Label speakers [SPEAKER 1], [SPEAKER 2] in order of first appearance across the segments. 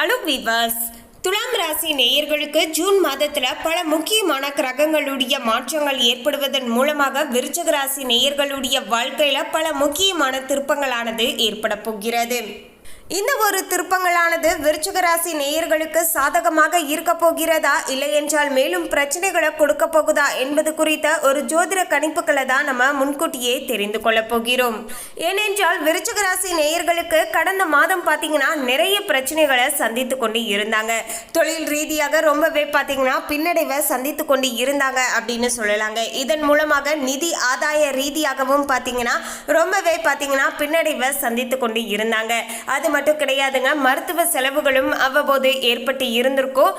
[SPEAKER 1] Hello விவாஸ் துலாம் ராசி நேயர்களுக்கு ஜூன் மாதத்தில் பல முக்கியமான கிரகங்களுடைய மாற்றங்கள் ஏற்படுவதன் மூலமாக விருச்சக ராசி நேயர்களுடைய வாழ்க்கையில் பல முக்கியமான திருப்பங்களானது ஏற்பட போகிறது. இந்த ஒரு திருப்பங்களானது விருச்சிக ராசி நேயர்களுக்கு சாதகமாக இருக்க போகிறதா? இல்லை என்றால் மேலும் பிரச்சனைகளை கொடுக்க போகுதா? என்பது குறித்த ஒரு ஜோதிட கணிப்புகளை தான் நம்ம முன்கூட்டியே தெரிந்து கொள்ள போகிறோம். ஏனென்றால் விருச்சிக ராசி நேயர்களுக்கு கடந்த மாதம் பார்த்தீங்கன்னா நிறைய பிரச்சனைகளை சந்தித்து கொண்டு இருந்தாங்க. தொழில் ரீதியாக ரொம்பவே பார்த்தீங்கன்னா பின்னடைவை சந்தித்து கொண்டு இருந்தாங்க அப்படின்னு சொல்லலாங்க. இதன் மூலமாக நிதி ஆதாய ரீதியாகவும் பார்த்தீங்கன்னா ரொம்பவே பார்த்தீங்கன்னா பின்னடைவை சந்தித்து கொண்டு இருந்தாங்க. அது மட்டும் கிடையாதுங்க. மருத்துவ செலவுகளும் அவ்வப்போது ஏற்பட்டு இருந்திருக்கும்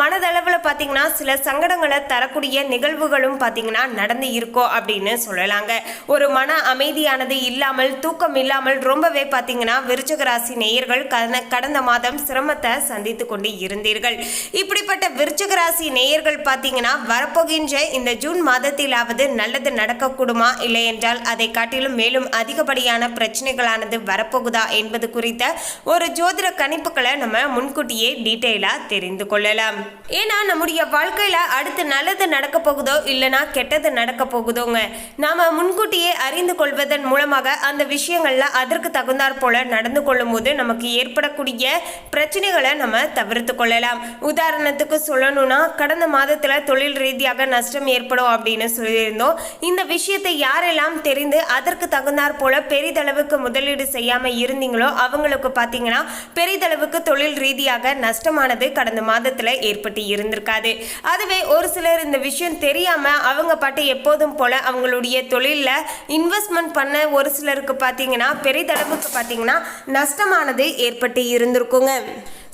[SPEAKER 1] மனதளவில் பார்த்தீங்கன்னா சில சங்கடங்களை தரக்கூடிய நிகழ்வுகளும் பார்த்தீங்கன்னா நடந்து இருக்கும் அப்படின்னு சொல்லலாங்க. ஒரு மன அமைதியானது இல்லாமல் தூக்கம் இல்லாமல் ரொம்பவே பார்த்தீங்கன்னா விருச்சக ராசி நேயர்கள் கடந்த கடந்த மாதம் சிரமத்தை சந்தித்து கொண்டு இருந்தீர்கள். இப்படிப்பட்ட விருச்சக ராசி நேயர்கள் பார்த்தீங்கன்னா வரப்போகின்ற இந்த ஜூன் மாதத்திலாவது நல்லது நடக்கக்கூடுமா? இல்லை என்றால் அதை காட்டிலும் மேலும் அதிகப்படியான பிரச்சனைகளானது வரப்போகுதா என்பது குறித்த ஒரு ஜோதிட கணிப்புகளை நம்ம முன்கூட்டியே டீட்டெயிலாக தெரிந்து கொள்ளலாம். ஏன்னா நம்முடைய வாழ்க்கையில் அடுத்து நல்லது நடக்க போகுதோ இல்லைனா கெட்டது நடக்க போகுதோங்க. நாம் முன்கூட்டியே அறிந்து கொள்வதன் மூலமாக அந்த விஷயங்கள்ல அதற்கு தகுந்தாற் போல நடந்து கொள்ளும் போது நமக்கு ஏற்படக்கூடிய பிரச்சனைகளை நம்ம தவிர்த்து கொள்ளலாம். உதாரணத்துக்கு சொல்லணும்னா கடந்த மாதத்தில் தொழில் ரீதியாக நஷ்டம் ஏற்படும் அப்படின்னு சொல்லியிருந்தோம். இந்த விஷயத்தை யாரெல்லாம் தெரிந்து அதற்கு தகுந்தாற் போல பெரிதளவுக்கு முதலீடு செய்யாம இருந்தீங்களோ அவங்களுக்கு பார்த்தீங்கன்னா பெரிதளவுக்கு தொழில் ரீதியாக நஷ்டமானது கடந்த மாதத்தில் ஏற்பட்டு இருந்திருக்காது. அதுவே ஒரு சிலர் இந்த விஷயம் தெரியாமல் அவங்க பாட்டு எப்போதும் போல் அவங்களுடைய தொழிலில் இன்வெஸ்ட்மெண்ட் பண்ண ஒரு சிலருக்கு பார்த்தீங்கன்னா பெரிதளவுக்கு பார்த்தீங்கன்னா நஷ்டமானது ஏற்பட்டு இருந்திருக்குங்க.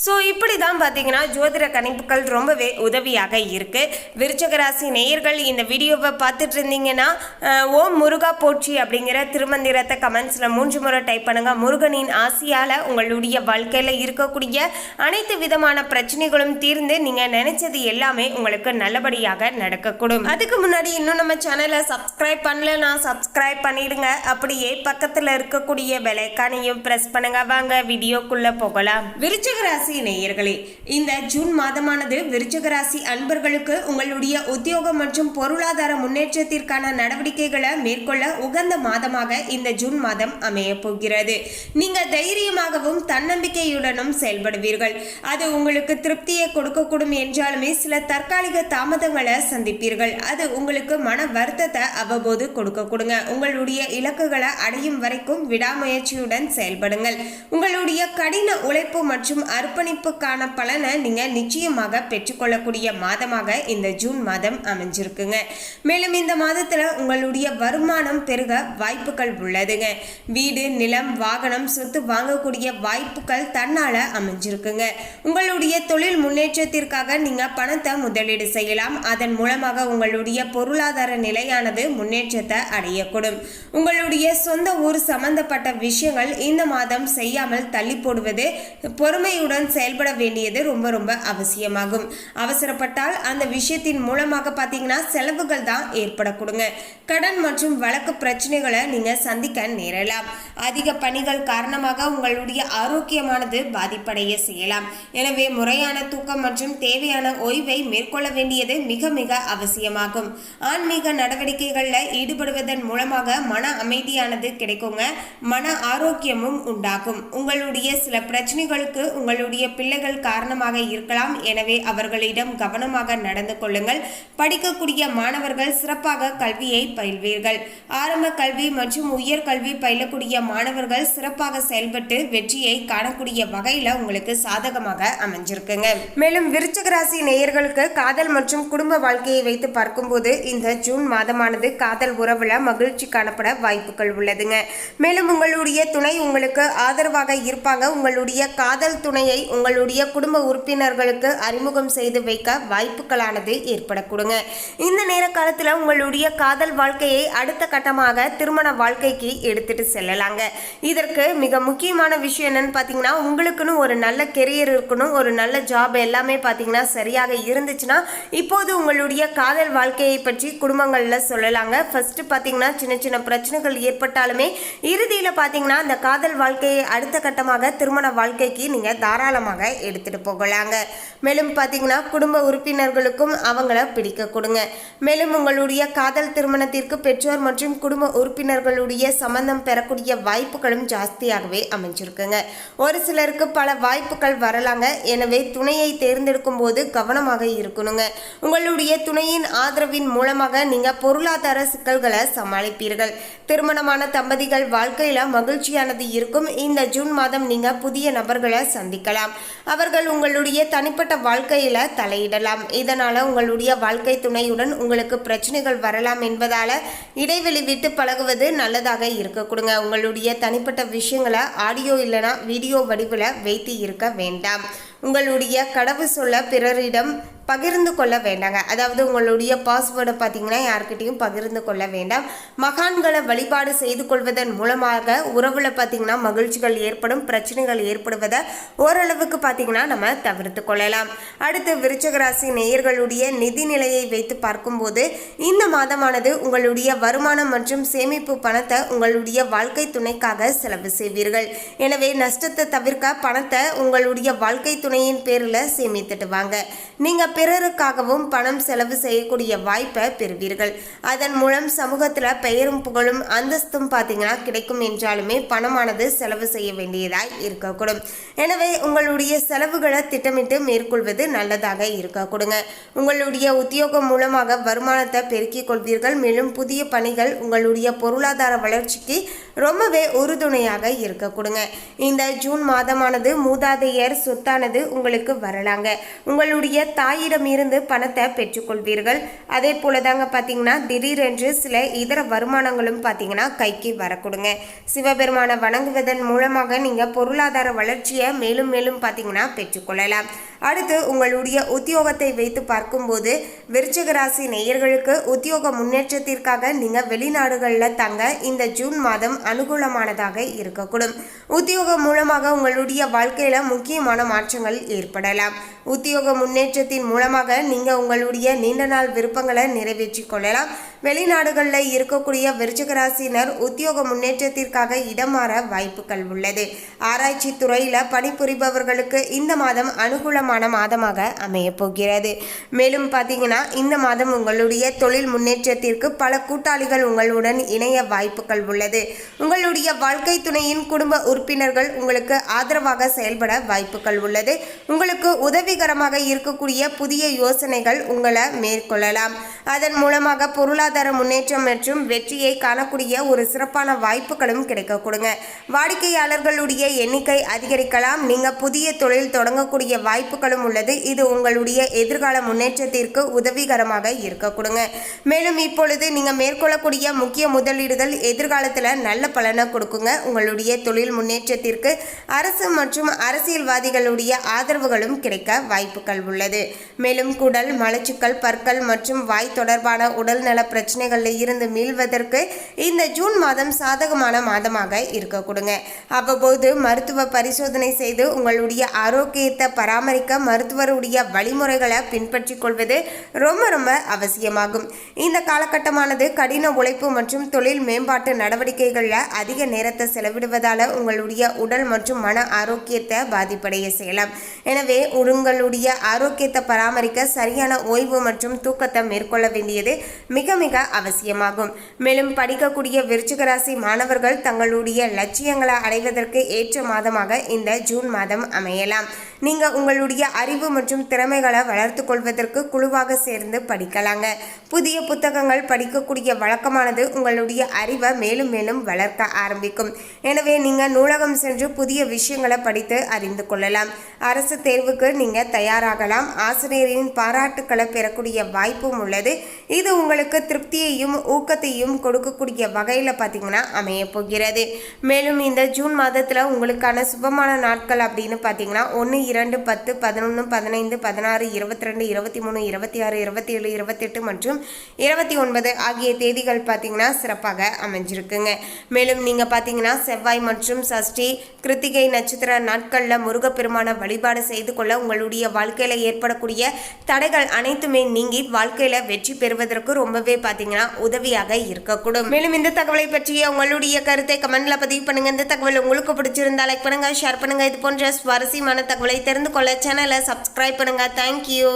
[SPEAKER 1] ஸோ இப்படி தான் பார்த்தீங்கன்னா ஜோதிட கணிப்புகள் ரொம்பவே உதவியாக இருக்குது விருச்சகராசி நேயர்கள் இந்த வீடியோவை பார்த்துட்டு இருந்தீங்கன்னா ஓம் முருகா போற்றி அப்படிங்கிற திருமந்திரத்தை கமெண்ட்ஸில் மூன்று முறை டைப் பண்ணுங்க. முருகனின் ஆசையால் உங்களுடைய வாழ்க்கையில் இருக்கக்கூடிய அனைத்து விதமான பிரச்சனைகளும் தீர்ந்து நீங்கள் நினைச்சது எல்லாமே உங்களுக்கு நல்லபடியாக நடக்கக்கூடும். அதுக்கு முன்னாடி இன்னும் நம்ம சேனலை சப்ஸ்கிரைப் பண்ணலன்னா சப்ஸ்கிரைப் பண்ணிடுங்க. அப்படியே பக்கத்தில் இருக்கக்கூடிய விலைக்கானையும் ப்ரெஸ் பண்ணுங்க. வாங்க வீடியோக்குள்ளே போகலாம். விருச்சகராசி ராசி நேயர்களே இந்த ஜூன் மாதமானது விருச்சிக ராசி அன்பர்களுக்கு உங்களுடைய உத்தியோகம் மற்றும் பொருளாதார முன்னேற்றத்திற்கான நடவடிக்கைகளை மேற்கொள்ள உகந்த மாதமாக இந்த ஜூன் மாதம் அமைய போகிறது. நீங்க தைரியமாகவும் தன்னம்பிக்கையுடனும் செயல்படுவீர்கள். அது உங்களுக்கு திருப்தியை கொடுக்கக்கூடும் என்றாலுமே சில தற்காலிக தாமதங்களை சந்திப்பீர்கள். அது உங்களுக்கு மன வருத்தத்தை அவ்வப்போது கொடுக்க கொடுங்க உங்களுடைய இலக்குகளை அடையும் வரைக்கும் விடாமுயற்சியுடன் செயல்படுங்கள். உங்களுடைய கடின உழைப்பு மற்றும் அர்ப்பணிப்புக்கான பலனை நீங்கள் நிச்சயமாக பெற்றுக்கொள்ளக்கூடிய மாதமாக இந்த ஜூன் மாதம் அமைஞ்சிருக்குங்க. மேலும் இந்த மாதத்தில் உங்களுடைய வருமானம் பெருக வாய்ப்புகள் உள்ளதுங்க. வீடு நிலம் வாகனம் சொத்து வாங்கக்கூடிய வாய்ப்புகள் தன்னால் அமைஞ்சிருக்குங்க. உங்களுடைய தொழில் முன்னேற்றத்திற்காக நீங்கள் பணத்தை முதலீடு செய்யலாம். அதன் மூலமாக உங்களுடைய பொருளாதார நிலையானது முன்னேற்றத்தை அடையக்கூடும். உங்களுடைய சொந்த ஊர் சம்பந்தப்பட்ட விஷயங்கள் இந்த மாதம் செய்யாமல் தள்ளி போடுவது பொறுமையுடன் செயல்பட வேண்டியது ரொம்ப ரொம்ப அவசியமாகும். அவசரப்பட்டால் அந்த விஷயத்தின் மூலமாக பார்த்தீங்கன்னா செலவுகள் தான் ஏற்படக்கூடுங்க கடன் மற்றும் வழக்கு பிரச்சனைகளை நீங்கள் சந்திக்க நேரலாம். அதிக பணிகள் காரணமாக உங்களுடைய ஆரோக்கியமானது பாதிப்படைய செய்யலாம். எனவே முறையான தூக்கம் மற்றும் தேவையான ஓய்வை மேற்கொள்ள வேண்டியது மிக மிக அவசியமாகும். ஆன்மீக நடவடிக்கைகளில் ஈடுபடுவதன் மூலமாக மன அமைதியானது கிடைக்குங்க. மன ஆரோக்கியமும் உண்டாகும். உங்களுடைய சில பிரச்சனைகளுக்கு உங்களுடைய பிள்ளைகள் காரணமாக இருக்கலாம். எனவே அவர்களிடம் கவனமாக நடந்து கொள்ளுங்கள். படிக்கக்கூடிய மாணவர்கள் சிறப்பாக கல்வியை பயில்வீர்கள். ஆரம்ப கல்வி மற்றும் உயர் கல்வி பயிலக்கூடிய மாணவர்கள் சிறப்பாக செயல்பட்டு வெற்றியை காணக்கூடிய வகையில உங்களுக்கு சாதகமாக அமைஞ்சிருக்குங்க. மேலும் விருச்சக ராசி நேயர்களுக்கு காதல் மற்றும் குடும்ப வாழ்க்கையை வைத்து பார்க்கும்போது இந்த ஜூன் மாதமானது காதல் உறவுல மகிழ்ச்சி காணப்பட வாய்ப்புகள் உள்ளதுங்க. மேலும் உங்களுடைய துணை உங்களுக்கு ஆதரவாக இருப்பாங்க. உங்களுடைய காதல் துணையை உங்களுடைய குடும்ப உறுப்பினர்களுக்கு அறிமுகம் செய்து வைக்க வாய்ப்புகளானது ஏற்படக்கூடுங்க. இந்த நேர காலத்தில் உங்களுடைய காதல் வாழ்க்கையை அடுத்த கட்டமாக திருமண வாழ்க்கைக்கு எடுத்துட்டு செல்லலாங்க. இதற்கு மிக முக்கியமான விஷயம் என்னன்னு பார்த்தீங்கன்னா உங்களுக்குன்னு ஒரு நல்ல கெரியர் இருக்கணும் ஒரு நல்ல ஜாப் எல்லாமே பார்த்தீங்கன்னா சரியாக இருந்துச்சுன்னா இப்போது உங்களுடைய காதல் வாழ்க்கையை பற்றி குடும்பங்களில் சொல்லலாங்க. ஃபர்ஸ்ட் பார்த்தீங்கன்னா சின்ன சின்ன பிரச்சனைகள் ஏற்பட்டாலுமே இறுதியில் பார்த்தீங்கன்னா அந்த காதல் வாழ்க்கையை அடுத்த கட்டமாக திருமண வாழ்க்கைக்கு நீங்கள் தாராள தாராளமாக எடுத்துட்டு போகலாங்க. மேலும் பார்த்தீங்கன்னா குடும்ப உறுப்பினர்களுக்கும் அவங்கள பிடிக்க கொடுங்க. மேலும் உங்களுடைய காதல் திருமணத்திற்கு பெற்றோர் மற்றும் குடும்ப உறுப்பினர்களுடைய சம்பந்தம் பெறக்கூடிய வாய்ப்புகளும் ஜாஸ்தியாகவே அமைஞ்சிருக்குங்க. ஒரு சிலருக்கு பல வாய்ப்புகள் வரலாங்க. எனவே துணையை தேர்ந்தெடுக்கும் போது கவனமாக இருக்கணுங்க. உங்களுடைய துணையின் ஆதரவின் மூலமாக நீங்க பொருளாதார சிக்கல்களை சமாளிப்பீர்கள். திருமணமான தம்பதிகள் வாழ்க்கையில மகிழ்ச்சியானது இருக்கும். இந்த ஜூன் மாதம் நீங்க புதிய நபர்களை சந்திக்கலாம். அவர்கள் உங்களுடைய தனிப்பட்ட வாழ்க்கையில் தலையிடலாம். இதனால் உங்களுடைய வாழ்க்கை துணையுடன் உங்களுக்கு பிரச்சனைகள் வரலாம் என்பதால் இடைவெளி விட்டு பழகுவது நல்லதாக இருக்க கொடுங்க. உங்களுடைய தனிப்பட்ட விஷயங்களை ஆடியோ இல்லைனா வீடியோ வடிவில் வைத்து இருக்க வேண்டாம். உங்களுடைய கடவு சொல்ல பிறரிடம் பகிர்ந்து கொள்ள வேண்டாங்க. அதாவது உங்களுடைய பாஸ்வேர்டை பார்த்தீங்கன்னா யாருக்கிட்டையும் பகிர்ந்து கொள்ள வேண்டாம். மகான்களை வழிபாடு செய்து கொள்வதன் மூலமாக உறவில் பார்த்தீங்கன்னா மகிழ்ச்சிகள் ஏற்படும் பிரச்சனைகள் ஏற்படுவதை ஓரளவுக்கு பார்த்தீங்கன்னா நம்ம தவிர்த்து கொள்ளலாம். அடுத்து விருச்சகராசி நேயர்களுடைய நிதி நிலையை வைத்து பார்க்கும்போது இந்த மாதமானது உங்களுடைய வருமானம் மற்றும் சேமிப்பு பணத்தை உங்களுடைய வாழ்க்கை துணைக்காக செலவு செய்வீர்கள். எனவே நஷ்டத்தை தவிர்க்க பணத்தை உங்களுடைய வாழ்க்கை துணையின் பேரில் சேமித்துட்டு வாங்க. நீங்கள் பிறருக்காகவும் பணம் செலவு செய்யக்கூடிய வாய்ப்பை பெறுவீர்கள். அதன் மூலம் சமூகத்தில் பெயரும் புகழும் அந்தஸ்தும் பார்த்தீங்கன்னா கிடைக்கும் என்றாலுமே பணமானது செலவு செய்ய வேண்டியதாய் இருக்கக்கூடும். எனவே உங்களுடைய செலவுகளை திட்டமிட்டு மேற்கொள்வது நல்லதாக இருக்க கொடுங்க உங்களுடைய உத்தியோகம் மூலமாக வருமானத்தை பெருக்கிக் கொள்வீர்கள். மேலும் புதிய பணிகள் உங்களுடைய பொருளாதார வளர்ச்சிக்கு ரொம்பவே உறுதுணையாக இருக்க கொடுங்க இந்த ஜூன் மாதமானது மூதாதையர் சொத்தானது உங்களுக்கு வரலாங்க. உங்களுடைய தாய் தாயிடம் இருந்து பணத்தை பெற்றுக்கொள்வீர்கள். அதே போல தாங்க பார்த்தீங்கன்னா திடீரென்று சில இதர வருமானங்களும் பார்த்தீங்கன்னா கைக்கு வரக்கூடுங்க. சிவபெருமானை வணங்குவதன் மூலமாக நீங்கள் பொருளாதார வளர்ச்சியை மேலும் மேலும் பார்த்தீங்கன்னா பெற்றுக்கொள்ளலாம். அடுத்து உங்களுடைய உத்தியோகத்தை வைத்து பார்க்கும்போது விருச்சிக ராசி நேயர்களுக்கு உத்தியோக முன்னேற்றத்திற்காக நீங்கள் வெளிநாடுகளில் தங்க இந்த ஜூன் மாதம் அனுகூலமானதாக இருக்கக்கூடும். உத்தியோகம் மூலமாக உங்களுடைய வாழ்க்கையில் முக்கியமான மாற்றங்கள் ஏற்படலாம். உத்தியோக முன்னேற்றத்தின் மூலமாக நீங்கள் உங்களுடைய நீண்ட நாள் விருப்பங்களை நிறைவேற்றிக் கொள்ளலாம். வெளிநாடுகளில் இருக்கக்கூடிய விருச்சிகராசியினர் உத்தியோக முன்னேற்றத்திற்காக இடமாற வாய்ப்புகள் உள்ளது. ஆராய்ச்சி துறையில் பணிபுரிபவர்களுக்கு இந்த மாதம் அனுகூலமான மாதமாக அமைய போகிறது. மேலும் பார்த்தீங்கன்னா இந்த மாதம் உங்களுடைய தொழில் முன்னேற்றத்திற்கு பல கூட்டாளிகள் உங்களுடன் இணைய வாய்ப்புகள் உள்ளது. உங்களுடைய வாழ்க்கை துணையின் குடும்ப உறுப்பினர்கள் உங்களுக்கு ஆதரவாக செயல்பட வாய்ப்புகள் உள்ளது. உங்களுக்கு உதவிகரமாக இருக்கக்கூடிய புதிய யோசனைகள் உங்களை மேற்கொள்ளலாம். அதன் மூலமாக பொருளாதார முன்னேற்றம் மற்றும் வெற்றியை காணக்கூடிய ஒரு சிறப்பான வாய்ப்புகளும் கிடைக்க கொடுங்க. வாடிக்கையாளர்களுடைய எண்ணிக்கை அதிகரிக்கலாம். நீங்க புதிய தொழில் தொடங்கக்கூடிய வாய்ப்புகளும் உள்ளது. இது உங்களுடைய எதிர்கால முன்னேற்றத்திற்கு உதவிகரமாக இருக்க கொடுங்க. மேலும் இப்பொழுது நீங்க மேற்கொள்ளக்கூடிய முக்கிய முதலீடுகள் எதிர்காலத்தில் நல்ல பலனை கொடுக்குங்க. உங்களுடைய தொழில் முன்னேற்றத்திற்கு அரசு மற்றும் அரசியல்வாதிகளுடைய ஆதரவுகளும் கிடைக்க வாய்ப்புகள் உள்ளது. மேலும் குடல் மலச்சுக்கள் பற்கள் மற்றும் வாய் தொடர்பான உடல்நல பிரச்சனைகளில் இருந்து மீள்வதற்கு இந்த ஜூன் மாதம் சாதகமான மாதமாக இருக்க கொடுங்க. அவ்வப்போது மருத்துவ பரிசோதனை செய்து உங்களுடைய ஆரோக்கியத்தை பராமரிக்க மருத்துவருடைய வழிமுறைகளை பின்பற்றிக் கொள்வது ரொம்ப ரொம்ப அவசியமாகும். இந்த காலகட்டமானது கடின உழைப்பு மற்றும் தொழில் மேம்பாட்டு நடவடிக்கைகளில் அதிக நேரத்தை செலவிடுவதால் உங்களுடைய உடல் மற்றும் மன ஆரோக்கியத்தை பாதிப்படைய செய்யலாம். எனவே உங்களுடைய ஆரோக்கியத்தை பராமரிக்க சரியான ஓய்வு மற்றும் தூக்கத்தை மேற்கொள்ள வேண்டியது மிக மிக அவசியமாகும். மேலும் படிக்கக்கூடிய விருச்சிக ராசி மாணவர்கள் தங்களுடைய லட்சியங்களை அடைவதற்கு ஏற்ற மாதமாக இந்த ஜூன் மாதம் அமையலாம். நீங்க உங்களுடைய அறிவு மற்றும் திறமைகளை வளர்த்து கொள்வதற்கு குழுவாக சேர்ந்து படிக்கலாங்க. புதிய புத்தகங்கள் படிக்கக்கூடிய வழக்கமானது உங்களுடைய அறிவை மேலும் மேலும் வளர்க்க ஆரம்பிக்கும். எனவே நீங்க நூலகம் சென்று புதிய விஷயங்களை படித்து அறிந்து கொள்ளலாம். அரசு தேர்வுக்கு நீங்க தயாராகலாம். ஆசிரியரின் பாராட்டுக்களை பெறக்கூடிய வாய்ப்பும் உள்ளது. இது உங்களுக்கு திருப்தியையும் ஊக்கத்தையும் கொடுக்கக்கூடிய வகையில் பார்த்தீங்கன்னா அமைய போகிறது. மேலும் இந்த ஜூன் மாதத்தில் உங்களுக்கான சுபமான நாட்கள் அப்படின்னு பார்த்தீங்கன்னா ஒன்று இரண்டு பத்து பதினொன்று பதினைந்து பதினாறு இருபத்தி ரெண்டு இருபத்தி மூணு இருபத்தி ஆறு இருபத்தி ஏழு இருபத்தெட்டு மற்றும் இருபத்தி ஒன்பது ஆகிய தேதிகள் பார்த்தீங்கன்னா சிறப்பாக அமைஞ்சிருக்குங்க. மேலும் நீங்கள் பார்த்தீங்கன்னா செவ்வாய் மற்றும் சஷ்டி கிருத்திகை நட்சத்திர நாட்களில் முருகப்பெருமான வழிபாடு செய்து கொள்ள உங்களுடைய வாழ்க்கையில் ஏற்படக்கூடிய தடைகள் அனைத்துமே நீங்கி வாழ்க்கையில் வெற்றி பெறுவதற்கு ரொம்பவே பார்த்தீங்கன்னா உதவியாக இருக்கக்கூடும். மேலும் இந்த தகவலை பற்றிய உங்களுடைய கருத்தை கமெண்ட்ல பதிவு பண்ணுங்க. இந்த தகவல் உங்களுக்கு பிடிச்சிருந்தா லைக் பண்ணுங்க ஷேர் பண்ணுங்க. இது போன்ற சுவாரஸ்யமான தகவலை தெரிந்து கொள்ள சேனலை சப்ஸ்கிரைப் பண்ணுங்க. தேங்க்யூ